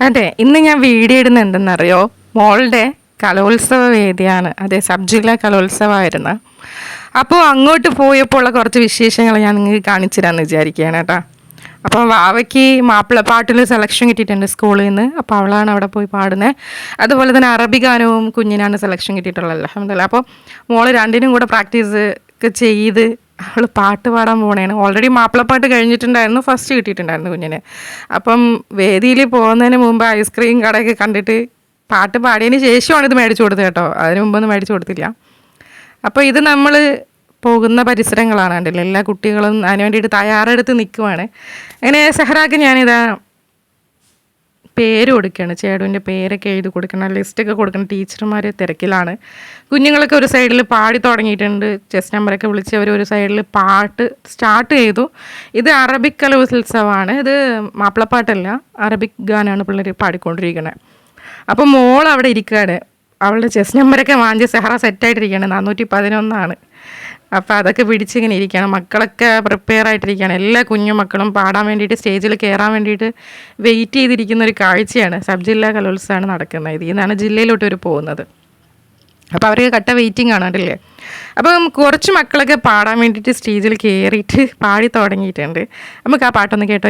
അതെ ഇന്ന് ഞാൻ വീഡിയോ ഇടുന്നത് എന്തെന്നറിയോ? മോളുടെ കലോത്സവ വേദിയാണ്. അതെ സബ് ജില്ലാ കലോത്സവമായിരുന്നു. അപ്പോൾ അങ്ങോട്ട് പോയപ്പോൾ ഉള്ള കുറച്ച് വിശേഷങ്ങൾ ഞാൻ നിങ്ങൾക്ക് കാണിച്ചു തരാമെന്ന് വിചാരിക്കുകയാണ് കേട്ടോ. അപ്പോൾ വാവയ്ക്ക് മാപ്പിളപ്പാട്ടിൽ സെലക്ഷൻ കിട്ടിയിട്ടുണ്ട് സ്കൂളിൽ നിന്ന്. അപ്പോൾ അവളാണ് അവിടെ പോയി പാടുന്നത്. അതുപോലെ തന്നെ അറബി ഗാനവും കുഞ്ഞിനാണ് സെലക്ഷൻ കിട്ടിയിട്ടുള്ളത് അലഹമില്ല അപ്പോൾ മോൾ രണ്ടിനും കൂടെ പ്രാക്ടീസ് ഒക്കെ ചെയ്ത് അവൾ പാട്ട് പാടാൻ പോകണേണ് ഓൾറെഡി മാപ്പിളപ്പാട്ട് കഴിഞ്ഞിട്ടുണ്ടായിരുന്നു ഫസ്റ്റ് കിട്ടിയിട്ടുണ്ടായിരുന്നു കുഞ്ഞിന്. അപ്പം വേദിയിൽ പോകുന്നതിന് മുമ്പ് ഐസ്ക്രീം കടയൊക്കെ കണ്ടിട്ട് പാട്ട് പാടിയതിന് ശേഷമാണ് ഇത് മേടിച്ചു കൊടുത്തത് കേട്ടോ. അതിന് മുമ്പൊന്നും മേടിച്ചു കൊടുത്തില്ല. അപ്പോൾ ഇത് നമ്മൾ പോകുന്ന പരിസരങ്ങളാണ് കണ്ടില്ല. എല്ലാ കുട്ടികളും അതിന് വേണ്ടിയിട്ട് തയ്യാറെടുത്ത് നിൽക്കുവാണ് അങ്ങനെ സെഹറാക്ക് ഞാനിതാ പേര് കൊടുക്കുകയാണ്. ചേടുവിന്റെ പേരൊക്കെ എഴുതി കൊടുക്കണം. ലിസ്റ്റൊക്കെ കൊടുക്കണം. ടീച്ചർമാർ തിരക്കിലാണ്. കുഞ്ഞുങ്ങളൊക്കെ ഒരു സൈഡിൽ പാടി തുടങ്ങിയിട്ടുണ്ട്. ചെസ് നമ്പറൊക്കെ വിളിച്ച് അവർ ഒരു സൈഡിൽ പാട്ട് സ്റ്റാർട്ട് ചെയ്തു. ഇത് അറബിക് കലോത്സവമാണ് ഇത് മാപ്പിളപ്പാട്ടല്ല. അറബിക് ഗാനാണ് പിള്ളേർ പാടിക്കൊണ്ടിരിക്കുന്നത് അപ്പോൾ മോൾ അവിടെ ഇരിക്കുകയാണ് അവളുടെ ചെസ് നമ്പറൊക്കെ വാങ്ങിച്ച് സെഹറ സെറ്റായിട്ടിരിക്കുകയാണ് നാനൂറ്റി പതിനൊന്നാണ് അപ്പോൾ അതൊക്കെ പിടിച്ചിങ്ങനെ ഇരിക്കുകയാണ്. മക്കളൊക്കെ പ്രിപ്പയർ ആയിട്ടിരിക്കുകയാണ്. എല്ലാ കുഞ്ഞു മക്കളും പാടാൻ വേണ്ടിയിട്ട് സ്റ്റേജിൽ കയറാൻ വേണ്ടിയിട്ട് വെയിറ്റ് ചെയ്തിരിക്കുന്ന ഒരു കാഴ്ചയാണ്. സബ് ജില്ലാ കലോത്സവമാണ് നടക്കുന്നത്. ഇതിൽ നിന്നാണ് ജില്ലയിലോട്ട് ഒരു പോകുന്നത്. അപ്പോൾ അവർക്ക് കട്ട വെയിറ്റിംഗ് ആണ് കണ്ടില്ലേ അപ്പം കുറച്ച് മക്കളൊക്കെ പാടാൻ വേണ്ടിയിട്ട് സ്റ്റേജിൽ കയറിയിട്ട് പാടി തുടങ്ങിയിട്ടുണ്ട്. നമുക്ക് ആ പാട്ടൊന്ന് കേട്ട്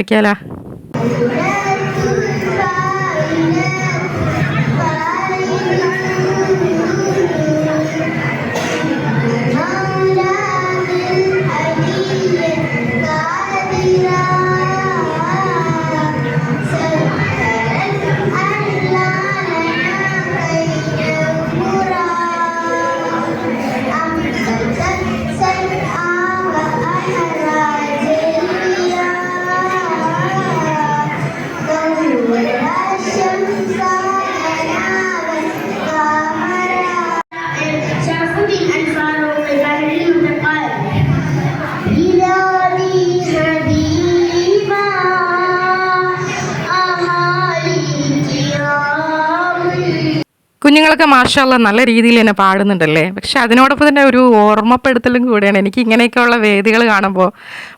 കുഞ്ഞുങ്ങളൊക്കെ മാഷാല്ല നല്ല രീതിയിൽ തന്നെ പാടുന്നുണ്ടല്ലേ? പക്ഷെ അതിനോടൊപ്പം തന്നെ ഒരു ഓർമ്മപ്പെടുത്തലും കൂടിയാണ്. എനിക്ക് ഇങ്ങനെയൊക്കെയുള്ള വേദികൾ കാണുമ്പോൾ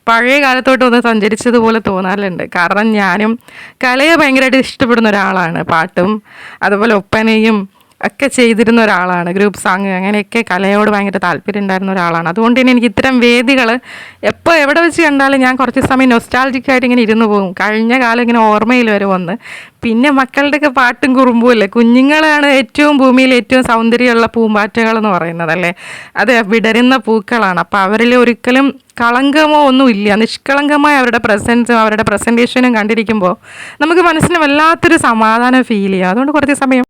പഴയ കാലത്തോട്ട് ഒന്ന് സഞ്ചരിച്ചതുപോലെ തോന്നാറുണ്ട്. കാരണം ഞാനും കലയെ ഭയങ്കരമായിട്ട് ഇഷ്ടപ്പെടുന്ന ഒരാളാണ്. പാട്ടും അതുപോലെ ഒപ്പനയും ഒക്കെ ചെയ്തിരുന്ന ഒരാളാണ്. ഗ്രൂപ്പ് സോങ് അങ്ങനെയൊക്കെ കലയോട് ഭയങ്കര താല്പര്യം ഉണ്ടായിരുന്ന ഒരാളാണ്. അതുകൊണ്ട് തന്നെ എനിക്ക് ഇത്തരം വേദികൾ എപ്പോൾ എവിടെ വെച്ച് കണ്ടാലും ഞാൻ കുറച്ച് സമയം നൊസ്റ്റാൾജിക്കായിട്ട് ഇങ്ങനെ ഇരുന്ന് പോകും. കഴിഞ്ഞ കാലം ഇങ്ങനെ ഓർമ്മയിൽ വരെ വന്ന്. പിന്നെ മക്കളുടെയൊക്കെ പാട്ടും കുറുമ്പും അല്ലേ? കുഞ്ഞുങ്ങളാണ് ഏറ്റവും ഭൂമിയിൽ ഏറ്റവും സൗന്ദര്യമുള്ള പൂമ്പാറ്റകൾ എന്ന് പറയുന്നത് അല്ലേ? അത് വിടരുന്ന പൂക്കളാണ്. അപ്പോൾ അവരിൽ ഒരിക്കലും കളങ്കമോ ഒന്നുമില്ല നിഷ്കളങ്കമായ അവരുടെ പ്രസൻസും അവരുടെ പ്രസന്റേഷനും കണ്ടിരിക്കുമ്പോൾ നമുക്ക് മനസ്സിന് വല്ലാത്തൊരു സമാധാനം ഫീൽ ചെയ്യുക അതുകൊണ്ട് കുറച്ച് സമയം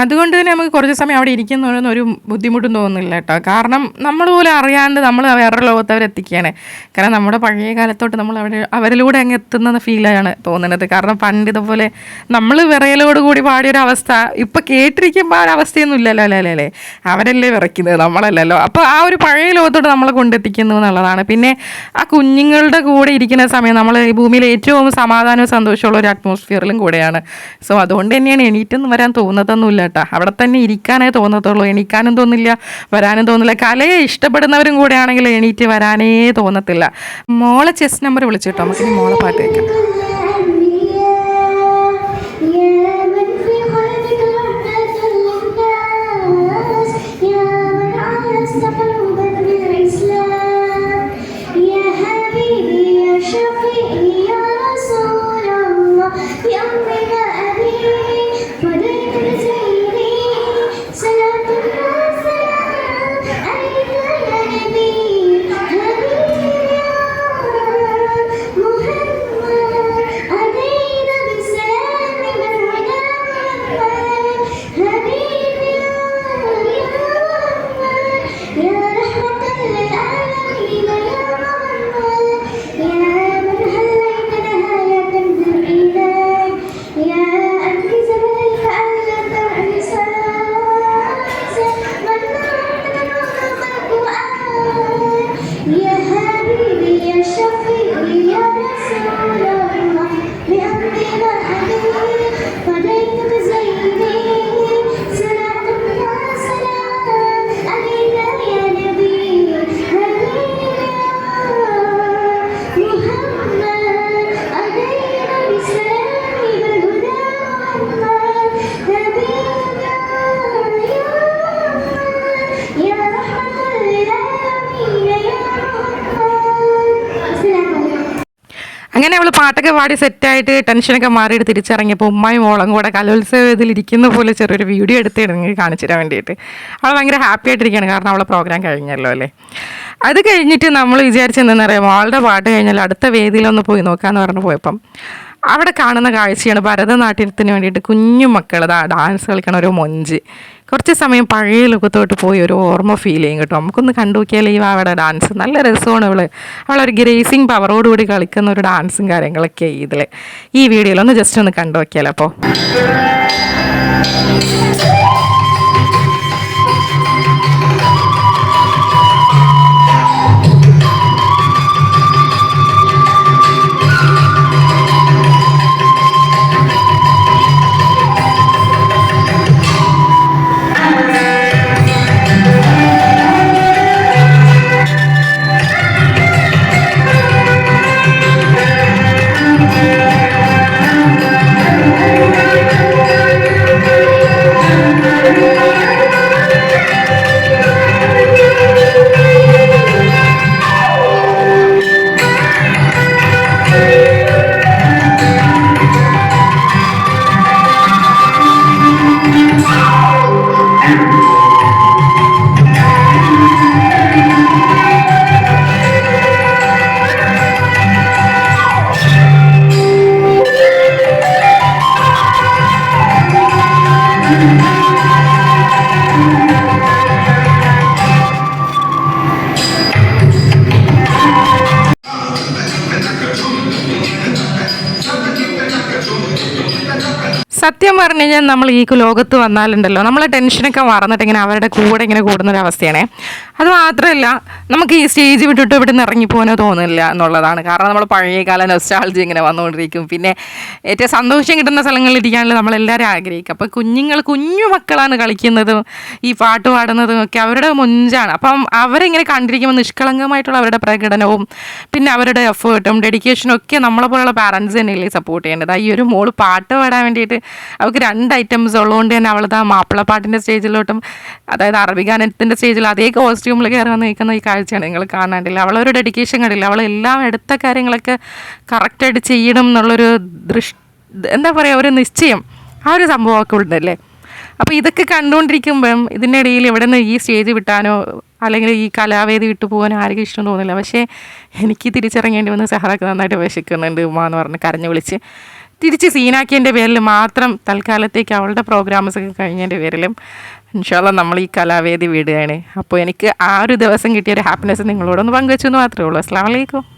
അതുകൊണ്ട് തന്നെ നമുക്ക് കുറച്ച് സമയം അവിടെ ഇരിക്കുന്നതിനൊന്നും ഒരു ബുദ്ധിമുട്ടും തോന്നുന്നില്ല കേട്ടോ. കാരണം നമ്മൾ പോലും അറിയാണ്ട് നമ്മൾ വേറെ ലോകത്ത് അവരെത്തിക്കുകയാണ്. കാരണം നമ്മുടെ പഴയ കാലത്തോട്ട് നമ്മൾ അവിടെ അവരിലൂടെ അങ്ങ് എത്തുന്ന ഫീലാണ് തോന്നുന്നത്. കാരണം പണ്ട് ഇതുപോലെ നമ്മൾ വിറയലോട് കൂടി പാടിയൊരു അവസ്ഥ ഇപ്പം കേട്ടിരിക്കുമ്പോൾ ആ ഒരു അവസ്ഥയൊന്നും ഇല്ലല്ലോ അല്ലേ അല്ലേ അവരല്ലേ വിറയ്ക്കുന്നത്? നമ്മളല്ലല്ലോ. അപ്പോൾ ആ ഒരു പഴയ ലോകത്തോട്ട് നമ്മളെ കൊണ്ടെത്തിക്കുന്നു എന്നുള്ളതാണ്. പിന്നെ ആ കുഞ്ഞുങ്ങളുടെ കൂടെ ഇരിക്കുന്ന സമയം നമ്മൾ ഈ ഭൂമിയിൽ ഏറ്റവും സമാധാനവും സന്തോഷമുള്ള ഒരു അറ്റ്മോസ്ഫിയറിലും കൂടെയാണ്. സോ അതുകൊണ്ട് തന്നെയാണ് എണീറ്റൊന്നും വരാൻ തോന്നത്തൊന്നുമില്ല കേട്ടോ. അവിടെ തന്നെ ഇരിക്കാനേ തോന്നത്തുള്ളൂ. എണീക്കാനും തോന്നില്ല വരാനും തോന്നില്ല. കലയെ ഇഷ്ടപ്പെടുന്നവരും കൂടെ ആണെങ്കിൽ എണീറ്റ് വരാനേ തോന്നത്തില്ല. മോളെ ചെസ് നമ്പർ വിളിച്ചു കേട്ടോ നമുക്ക് ഇനി മോളെ പാട്ട് കേൾക്കാം. പാടി സെറ്റായിട്ട് ടെൻഷനൊക്കെ മാറിയിട്ട് തിരിച്ചിറങ്ങിയപ്പോൾ ഉമ്മായും മോളും കൂടെ കലോത്സവത്തിൽ ഇരിക്കുന്ന പോലെ ചെറിയൊരു വീഡിയോ എടുത്തിട്ട് നിങ്ങൾക്ക് കാണിച്ചു തരാൻ വേണ്ടിയിട്ട്. അവൾ ഭയങ്കര ഹാപ്പി ആയിട്ടിരിക്കുകയാണ്. കാരണം അവളെ പ്രോഗ്രാം കഴിഞ്ഞല്ലോ അല്ലേ? അത് കഴിഞ്ഞിട്ട് നമ്മൾ വിചാരിച്ചെന്തെന്നറിയാമോ അവളുടെ പാട്ട് കഴിഞ്ഞാൽ അടുത്ത വേദിയിലൊന്ന് പോയി നോക്കാമെന്ന് പറഞ്ഞ് പോയപ്പം അവിടെ കാണുന്ന കാഴ്ചയാണ് ഭരതനാട്യത്തിന് വേണ്ടിയിട്ട് കുഞ്ഞു മക്കൾ ഡാൻസ് കളിക്കണ ഒരു മൊഞ്ച്. കുറച്ച് സമയം പഴയ ലോകത്തോട്ട് പോയി ഒരു ഓർമ്മ ഫീൽ ചെയ്യും കേട്ടോ. നമുക്കൊന്ന് കണ്ടു നോക്കിയാൽ ഈ അവിടെ ഡാൻസ് നല്ല രസമാണ് അവൾ. അവളൊരു ഗ്രേസിങ് പവറോടുകൂടി കളിക്കുന്ന ഒരു ഡാൻസും കാര്യങ്ങളൊക്കെ ഇതിൽ ഈ വീഡിയോയിൽ ഒന്ന് ജസ്റ്റ് ഒന്ന് കണ്ടു നോക്കിയാലോ അപ്പോൾ സത്യം പറഞ്ഞു കഴിഞ്ഞാൽ നമ്മൾ ഈ ലോകത്ത് വന്നാലുണ്ടല്ലോ നമ്മളെ ടെൻഷനൊക്കെ മറന്നിട്ട് ഇങ്ങനെ അവരുടെ കൂടെ ഇങ്ങനെ കൂടുന്ന ഒരു അവസ്ഥയാണ് അത് മാത്രമല്ല നമുക്ക് ഈ സ്റ്റേജ് വിട്ടിട്ട് ഇവിടെ നിന്ന് ഇറങ്ങിപ്പോകാനോ തോന്നില്ല എന്നുള്ളതാണ്. കാരണം നമ്മൾ പഴയകാല നൊസ്റ്റാൾജി ഇങ്ങനെ വന്നുകൊണ്ടിരിക്കും. പിന്നെ ഏറ്റവും സന്തോഷം കിട്ടുന്ന സ്ഥലങ്ങളിൽ ഇരിക്കാനല്ലോ നമ്മളെല്ലാവരും ആഗ്രഹിക്കും അപ്പോൾ കുഞ്ഞുങ്ങൾ കുഞ്ഞു മക്കളാണ് കളിക്കുന്നതും ഈ പാട്ട് പാടുന്നതും ഒക്കെ അവരുടെ മുഞ്ചാണ്. അപ്പം അവരിങ്ങനെ കണ്ടിരിക്കുമ്പോൾ നിഷ്കളങ്കമായിട്ടുള്ള അവരുടെ പ്രകടനവും പിന്നെ അവരുടെ എഫേർട്ടും ഡെഡിക്കേഷനും ഒക്കെ നമ്മളെ പോലുള്ള പാരൻസ് തന്നെയല്ലേ സപ്പോർട്ട് ചെയ്യേണ്ടത്. ഈ ഒരു മോൾ പാട്ട് പാടാൻ വേണ്ടിയിട്ട് അവൾക്ക് രണ്ട് ഐറ്റംസ് ഉള്ളതുകൊണ്ട് തന്നെ അവളത് ആ മാപ്പിളപ്പാട്ടിന്റെ സ്റ്റേജിലോട്ടും അതായത് അറബി ഗാനത്തിന്റെ സ്റ്റേജിൽ അതേ കോസ്റ്റ്യൂമിൽ കയറി വന്ന് നിൽക്കുന്ന ഈ കാഴ്ചയാണ് നിങ്ങൾ കാണാണ്ടില്ല. അവളൊരു ഡെഡിക്കേഷൻ കണ്ടില്ല. അവൾ എല്ലാം എടുത്ത കാര്യങ്ങളൊക്കെ കറക്റ്റായിട്ട് ചെയ്യണം എന്നുള്ളൊരു ദൃഷ് എന്താ പറയുക ഒരു നിശ്ചയം. ആ ഒരു സംഭവമൊക്കെ ഉണ്ടല്ലേ അപ്പോൾ ഇതൊക്കെ കണ്ടുകൊണ്ടിരിക്കുമ്പം ഇതിന്റെ ഇടയിൽ ഇവിടെ നിന്ന് ഈ സ്റ്റേജ് വിട്ടാനോ അല്ലെങ്കിൽ ഈ കലാവേദി വിട്ടു പോകാനോ ആർക്കും ഇഷ്ടം തോന്നില്ല. പക്ഷേ എനിക്ക് തിരിച്ചിറങ്ങേണ്ടി വന്ന് സഹറൊക്കെ നന്നായിട്ട് വിശക്കുന്നുണ്ട് ഉമ്മ എന്ന് പറഞ്ഞ് കരഞ്ഞു വിളിച്ച്. തിരിച്ച് സീനാക്കിയതിന്റെ പേരിൽ മാത്രം തൽക്കാലത്തേക്ക് അവളുടെ പ്രോഗ്രാംസ് ഒക്കെ കഴിഞ്ഞതിന്റെ പേരിലും ഇൻഷാല്ല നമ്മൾ ഈ കലാവേദി വിടുകയാണ്. അപ്പോൾ എനിക്ക് ആ ഒരു ദിവസം കിട്ടിയ ഒരു ഹാപ്പിനെസ് നിങ്ങളോടൊന്ന് പങ്കുവെച്ചു എന്ന് മാത്രമേ ഉള്ളൂ. അസ്സാം വലൈക്കും